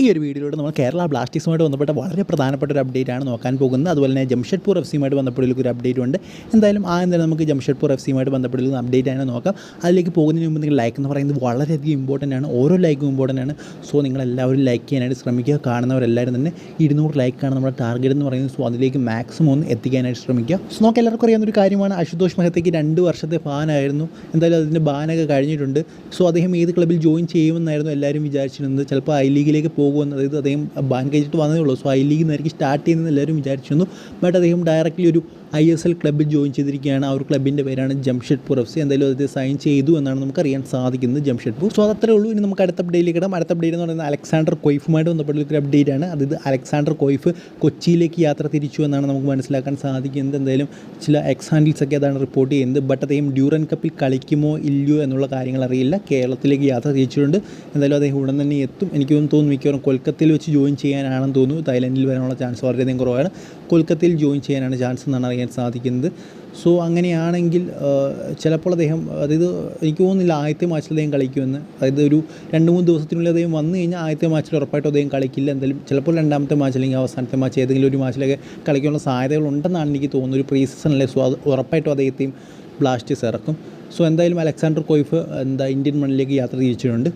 ഈ ഒരു വീഡിയോയിലൂടെ നമ്മൾ കേരള ബ്ലാസ്റ്റേഴ്സുമായിട്ട് ബന്ധപ്പെട്ട വളരെ പ്രധാനപ്പെട്ട ഒരു അപ്ഡേറ്റ് ആണ് നോക്കാൻ പോകുന്നത്. അതുപോലെ തന്നെ ജംഷഡ്പൂർ എഫ് സിയുമായിട്ട് ബന്ധപ്പെട്ടുള്ള ഒരു അപ്ഡേറ്റ് ഉണ്ട്. എന്തായാലും ആ എന്തായാലും നമുക്ക് ജംഷഡ്പൂർ എഫ് സിയുമായിട്ട് ബന്ധപ്പെട്ടുള്ള അപ്ഡേറ്റ് ആണ് നോക്കാം. അതിലേക്ക് പോകുന്നതിന് മുമ്പ് നിങ്ങൾ ലൈക്ക് എന്ന് പറയുന്നത് വളരെയധികം ഇമ്പോർട്ടന്റ് ആണ്. ഓരോ ലൈക്കും ഇമ്പോർട്ടന്റ് ആണ്. സോ നിങ്ങൾ എല്ലാവരും ലൈക്ക് ചെയ്യാനായിട്ട് ശ്രമിക്കുക. കാണുന്നവരെല്ലാവരും തന്നെ ഇരുന്നൂറ് ലൈക്കാണ് നമ്മുടെ ടാർഗറ്റ് എന്ന് പറയുന്നത്. സോ അതിലേക്ക് മാക്സിമം ഒന്ന് എത്തിക്കാനായിട്ട് ശ്രമിക്കുക. സോ നമുക്ക് എല്ലാവർക്കും അറിയാവുന്ന ഒരു കാര്യമാണ്. അശുതോഷ് മെഹത്തേക്ക് രണ്ട് വർഷത്തെ ഫാനായിരുന്നു എന്തായാലും അതിന്റെ ബാനൊക്കെ കഴിഞ്ഞിട്ടുണ്ട്. സോ അദ്ദേഹം ഏത് ക്ലബിൽ ജോയിൻ ചെയ്യുമെന്നായിരുന്നു എല്ലാവരും വിചാരിച്ചിരുന്നത്. ചിലപ്പോൾ ഐ ലീഗിലേക്ക് പോകുമെന്ന് അതായത് അദ്ദേഹം ബാൻ കഴിച്ചിട്ട് വന്നതേ ഉള്ളൂ. സോ ഐ ലീഗിൽ നിന്നായിരിക്കും സ്റ്റാർട്ട് ചെയ്യുന്നത് എല്ലാവരും വിചാരിച്ചിരുന്നു. ബട്ട് അദ്ദേഹം ഡയറക്റ്റ്ലി ഒരു ഐ എസ് എൽ ക്ലബ്ബിൽ ജോയിൻ ചെയ്തിരിക്കുകയാണ്. ആ ഒരു ക്ലബിന്റെ പേരാണ് ജംഷഡ്പൂർ എഫ് സി എന്തായാലും അത് സൈൻ ചെയ്തു എന്നാണ് നമുക്ക് അറിയാൻ സാധിക്കുന്നത് ജംഷഡ്പൂർ സോ അതത്രേ ഉള്ളൂ. ഇനി നമുക്ക് അടുത്ത അപ്ഡേറ്റിലേക്ക് ഇടാം അടുത്ത അപ്ഡേറ്റ് എന്ന് പറയുന്നത് അലക്സാണ്ടർ കൊയ്ഫുമായിട്ട് ബന്ധപ്പെട്ട ഒരു അപ്ഡേറ്റ് ആണ്. അതായത് അലക്സാണ്ടർ കൊയ്ഫ് കൊച്ചിയിലേക്ക് യാത്ര തിരിച്ചു എന്നാണ് നമുക്ക് മനസ്സിലാക്കാൻ സാധിക്കുന്നത്. എന്തായാലും ചില എക്സ് ഹാൻഡിൽസ് ഒക്കെ അതാണ് റിപ്പോർട്ട് ചെയ്യുന്നത്. ബട്ട് അദ്ദേഹം ഡ്യൂറൻ കപ്പിൽ കളിക്കുമോ ഇല്ലയോ എന്നുള്ള കാര്യങ്ങൾ അറിയില്ല. കേരളത്തിലേക്ക് യാത്ര തിരിച്ചിട്ടുണ്ട്. എന്തായാലും അദ്ദേഹം ഉടൻ തന്നെ എത്തും. എനിക്ക് തോന്നുന്നു മിക്കവാറും കൊൽക്കത്തയിൽ വെച്ച് ജോയിൻ ചെയ്യാനാണെന്ന് തോന്നുന്നു. തായ്ലൻഡിൽ വരാനുള്ള ചാൻസ് വളരെയധികം കുറവാണ്. കൊൽക്കത്തയിൽ ജോയിൻ ചെയ്യാനാണ് ചാൻസ് എന്നാണ് അറിയാൻ സാധിക്കുന്നത്. സോ അങ്ങനെയാണെങ്കിൽ ചിലപ്പോൾ അദ്ദേഹം അതായത് എനിക്ക് തോന്നുന്നില്ല ആദ്യത്തെ മാച്ചിൽ അദ്ദേഹം കളിക്കുമെന്ന്. അതായത് ഒരു രണ്ട് മൂന്ന് ദിവസത്തിനുള്ളിൽ അദ്ദേഹം വന്നു കഴിഞ്ഞാൽ ആദ്യത്തെ മാച്ചിൽ ഉറപ്പായിട്ടും അദ്ദേഹം കളിക്കില്ല. എന്തായാലും ചിലപ്പോൾ രണ്ടാമത്തെ മാച്ച് അല്ലെങ്കിൽ അവസാനത്തെ മാച്ച് ഏതെങ്കിലും ഒരു മാച്ചിലൊക്കെ കളിക്കാനുള്ള സാധ്യതകളുണ്ടെന്നാണ് എനിക്ക് തോന്നുന്നത്. ഒരു പ്രീ സീസണിലെ സോ അത് ഉറപ്പായിട്ടും അദ്ദേഹത്തെയും ബ്ലാസ്റ്റേഴ്സ് ഇറക്കും. സോ എന്തായാലും അലക്സാണ്ടർ കൊയ്ഫ് എന്താ ഇന്ത്യൻ മണ്ണിലേക്ക് യാത്ര തിരിച്ചിട്ടുണ്ട്.